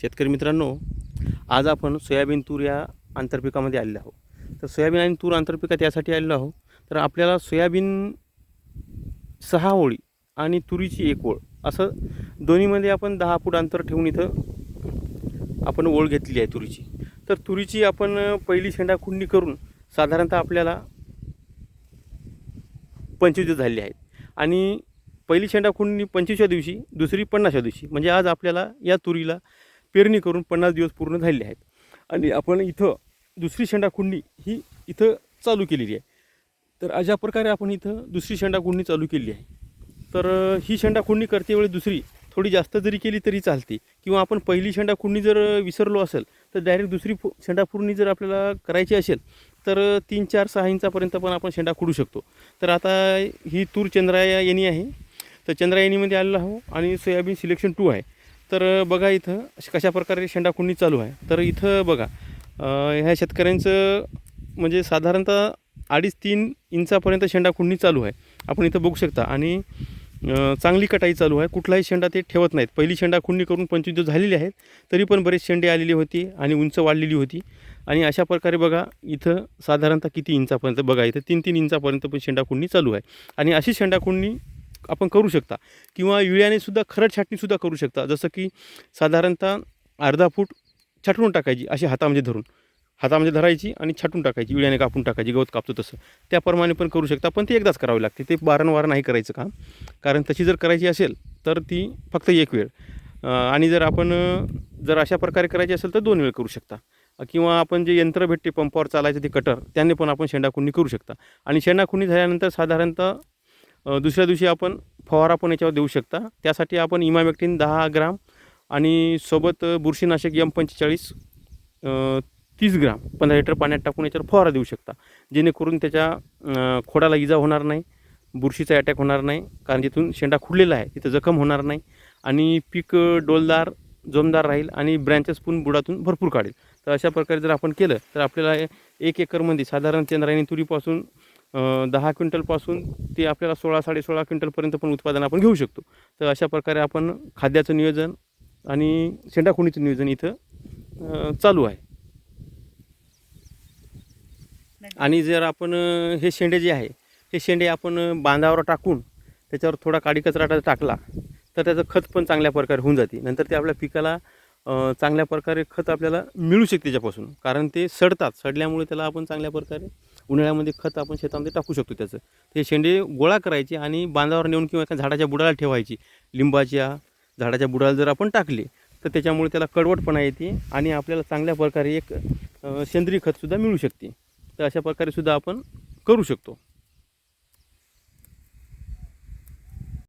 शेतकरी मित्रांनो आज आपण सोयाबीन तूर या आंतरपिकामध्ये आलेलो आहोत. तर सोयाबीन आणि तूर आंतरपिकात यासाठी आलेलो आहोत. तर आपल्याला सोयाबीन सहा ओळी आणि तुरीची एक ओळ असं दोन्हीमध्ये आपण दहा फूट अंतर ठेवून इथं आपण ओळ घेतलेली आहे तुरीची. तर तुरीची आपण पहिली शेंडा खुंडी करून साधारणतः आपल्याला पंचवीस दिवस आहेत. आणि पहिली शेंडा खुंडी पंचवीसच्या दिवशी दुसरी पन्नासच्या दिवशी. म्हणजे आज आपल्याला या तुरीला पेरणी करून पन्नास दिवस पूर्ण झालेले आहेत. आणि आपण इथं दुसरी शेंडाखुंडी ही इथं चालू केलेली आहे. तर अशा प्रकारे आपण इथं दुसरी शेंडाखुंडी चालू केली आहे. तर ही शेंडाखुंडी करतेवेळी दुसरी थोडी जास्त जरी केली तरी चालते. किंवा आपण पहिली शेंडाखुंडी जर विसरलो असेल तर डायरेक्ट दुसरी फु शेंडाफुंडी जर आपल्याला करायची असेल तर तीन चार सहा इंचापर्यंत पण आपण शेंडा खुडू शकतो. तर आता ही तूर चंद्रायणी आहे. तर चंद्रायणीमध्ये आलेला आहो आणि सोयाबीन सिलेक्शन टू आहे. तर बघा इथं कशा प्रकारे शेंडाखुंडी चालू आहे. तर इथं बघा ह्या शेतकऱ्यांचं म्हणजे साधारणतः अडीच तीन इंचापर्यंत शेंडाखुंडी चालू आहे. आपण इथं बघू शकता. आणि चांगली कटाई चालू आहे. कुठलाही शेंडा ते ठेवत नाहीत. पहिली शेंडा खुंडी करून पंचवीस दिवस झालेली आहेत तरी पण बरेच शेंडे आलेली होती आणि उंच वाढलेली होती. आणि अशा प्रकारे बघा इथं साधारणतः किती इंचापर्यंत बघा इथं तीन तीन इंचापर्यंत पण शेंडा खुंडी चालू आहे. आणि अशी शेंडा खुंडी आपण करू शकता. किंवा विळ्याने सुद्धा खरड छाटणीसुद्धा करू शकता. जसं की साधारणतः अर्धा फूट छाटून टाकायची अशी हातामध्ये धरून. हातामध्ये धरायची आणि छाटून टाकायची. विळ्याने कापून टाकायची गवत कापतो तसं. त्याप्रमाणे पण करू शकता. पण ते एकदाच करावे लागते. ते वारंवार नाही करायचं काम. कारण तशी जर करायची असेल तर ती फक्त एक वेळ. आणि जर आपण जर अशा प्रकारे करायची असेल तर दोन वेळ करू शकता. किंवा आपण जे यंत्र भेटते पंपावर चालायचं ते कटर त्याने पण आपण शेंडाखुंडी करू शकता. आणि शेंडाखुंडी झाल्यानंतर साधारणतः दुसऱ्या दिवशी आपण फवारा पण याच्यावर देऊ शकता. त्यासाठी आपण इमामॅक्टिन दहा ग्राम आणि सोबत बुरशीनाशक एम पंचेचाळीस तीस ग्राम पंधरा लिटर पाण्यात टाकून याच्यावर फवारा देऊ शकता. जेणेकरून त्याच्या खोडाला इजा होणार नाही बुरशीचा अटॅक होणार नाही कारण जिथून शेंडा खुडलेला आहे तिथं जखम होणार नाही आणि पीक डोलदार जोमदार राहील आणि ब्रँचेस पण बुडातून भरपूर काढेल. तर अशा प्रकारे जर आपण केलं तर आपल्याला एक एकरमध्ये साधारण चंद्रायणी तुरीपासून दहा क्विंटलपासून ते आपल्याला सोळा साडेसोळा क्विंटलपर्यंत पण उत्पादन आपण घेऊ शकतो. तर अशा प्रकारे आपण खाद्याचं नियोजन आणि शेंडाखुणीचं नियोजन इथं चालू आहे. आणि जर आपण हे शेंडे जे आहे हे शेंडे आपण बांधावर टाकून त्याच्यावर थोडा काडी कचरा टाकला तर त्याचं खत पण चांगल्या प्रकारे होऊन जाते. नंतर ते आपल्या पिकाला चांगल्या प्रकारे खत आपल्याला मिळू शकते त्याच्यापासून. कारण ते सडतात. सडल्यामुळे त्याला आपण चांगल्या प्रकारे उन्हाळ्यामध्ये खत आपण शेतामध्ये टाकू शकतो त्याचं. ते शेंडे गोळा करायचे आणि बांधावर नेऊन किंवा एका झाडाच्या बुडाला ठेवायची. लिंबाच्या झाडाच्या बुडाला जर आपण टाकले तर त्याच्यामुळे त्याला कडवटपणा येते आणि आपल्याला चांगल्या प्रकारे एक सेंद्रिय खतसुद्धा मिळू शकते. तर अशा प्रकारे सुद्धा आपण करू शकतो.